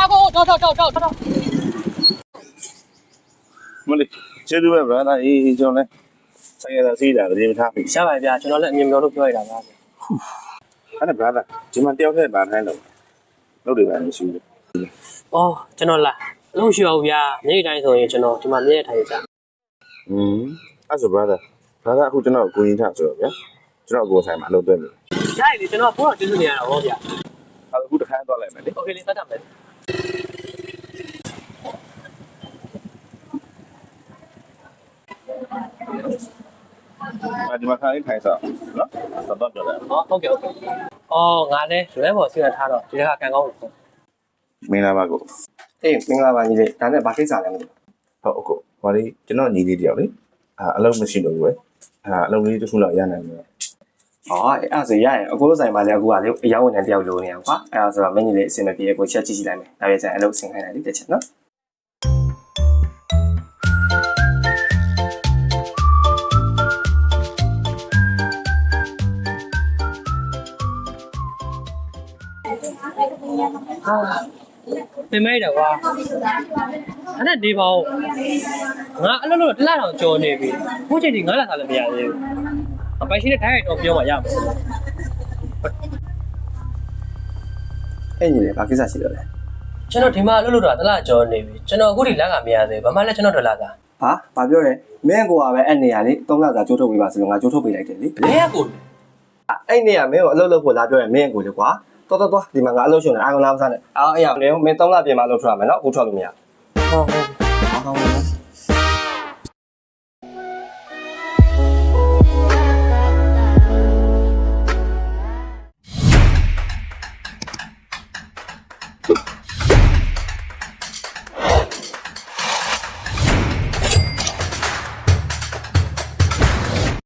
အားကိုတော့တော့တော့တော့တော့မလေးကျေးဇူးပဲဗရာဒါအေးကျွန်တော်လည်းဆိုင်ရတာစီးတာပြင်ထားပြီရှာပါဗျာကျွန်တော်လည်းအမြင်မျိုးလို့ပြောရတာပါဗျာအဲ့ဒါဗရာဒါဒီမှာတယောက်ထဲပါထိုင်းလို့လုပ်တယ်ဗျာမရှိဘူးအော်ကျွန်တော်လာအလုံးရှိအောင်ဗျာနေ့တိုင်းဆိုရင်ကျွန်တော်ဒီမှာနေ့ထိုင်ကြอืมအဲ့ဆိုဗရာဒါဗရာဒါအခုကျွန်တော်ကိုရင်းထားဆိုတော့ဗျာကျွန်တော်ကိုဆိုင်မှာအလုပ်သွင်းတယ်ရိုက်လေကျွန်တော်ကိုတော့ကျေးဇူးတင်ရတာဗောဗျာအခုတစ်ခါသွားလိုက်မယ်လေโอเคလေးစတတ်မယ် ဒီမှာခါလေးထိုင်စားနော်သတ်တော့ပြောတယ်။ဟောဟုတ်ကဲ့ဟုတ်ကဲ့။အော်ငါလည်းလွဲပေါ်စီရထားတော့ဒီကကန်ကောင်းလို့မင်္ဂလာပါကိုအေးမင်္ဂလာပါညီလေးဒါနဲ့ဘာကိစ္စလဲမသိဟုတ်အကိုဟောလေကျွန်တော်ညီလေးတယောက်လေအာအလုပ်မရှိလို့ပဲအာအလုပ်လေးတစ်ခုလောက်ရနိုင်တယ်ဘူး ဟောအဲ့ဒါဆိုရရင်အကိုတို့ဆိုင်မှာလည်းအခုကလေအယောင်းဝင်တဲ့တယောက်လိုနေအောင်ကွာအဲ့ဒါဆိုတော့မင်းညီလေးအစင်မပြေအကိုချက်ကြည့်ကြည့်လိုက်မယ်ဒါရဲ့ကျန်အလုပ်ဆင်ခိုင်းလိုက်လေတစ်ချက်နော်။ဟာပြင်မဲတယ်ကွာ။အဲ့ဒါဒီပါဦး။ငါအလုပ်လုပ်တစ်လတောင်ကြော်နေပြီ။ခုချိန်ဒီငါလာစားလည်းမရသေးဘူး။ အပိုင်ရှိတဲ့ထိုင်ရိုက်တော့ပြောမှရမယ်အဲ့ညီလေးဘာကိစ္စရှိတော့လဲ။ကျွန်တော်ဒီမှာအလုပ်လုပ်တာတစ်လကြော်နေပြီ။ကျွန်တော်အခုဒီလက်ကမရသေးဘူး။ဘာမှလည်းကျွန်တော်တို့လာတာဟာဘာပြောလဲမင်းကိုကပဲအဲ့နေရလေ၃လစာကြိုးထုတ်ပေးပါဆိုလို့ငါကြိုးထုတ်ပေးလိုက်တယ်လေ။လဲရကိုအဲ့နေရမင်းကိုအလုပ်လုပ်ဖို့လာပြောရင်မင်းကိုလေကွာတော်တော်တော်ဒီမှာငါအလုပ်ရှင်နေအာရုံလားမစားနဲ့အော်အဲ့ရမင်းမင်း၃လပြင်မှာအလုပ်ထွက်ရမယ်နော်အခုထွက်လို့မရဟုတ်ဟုတ်ဘူးအော်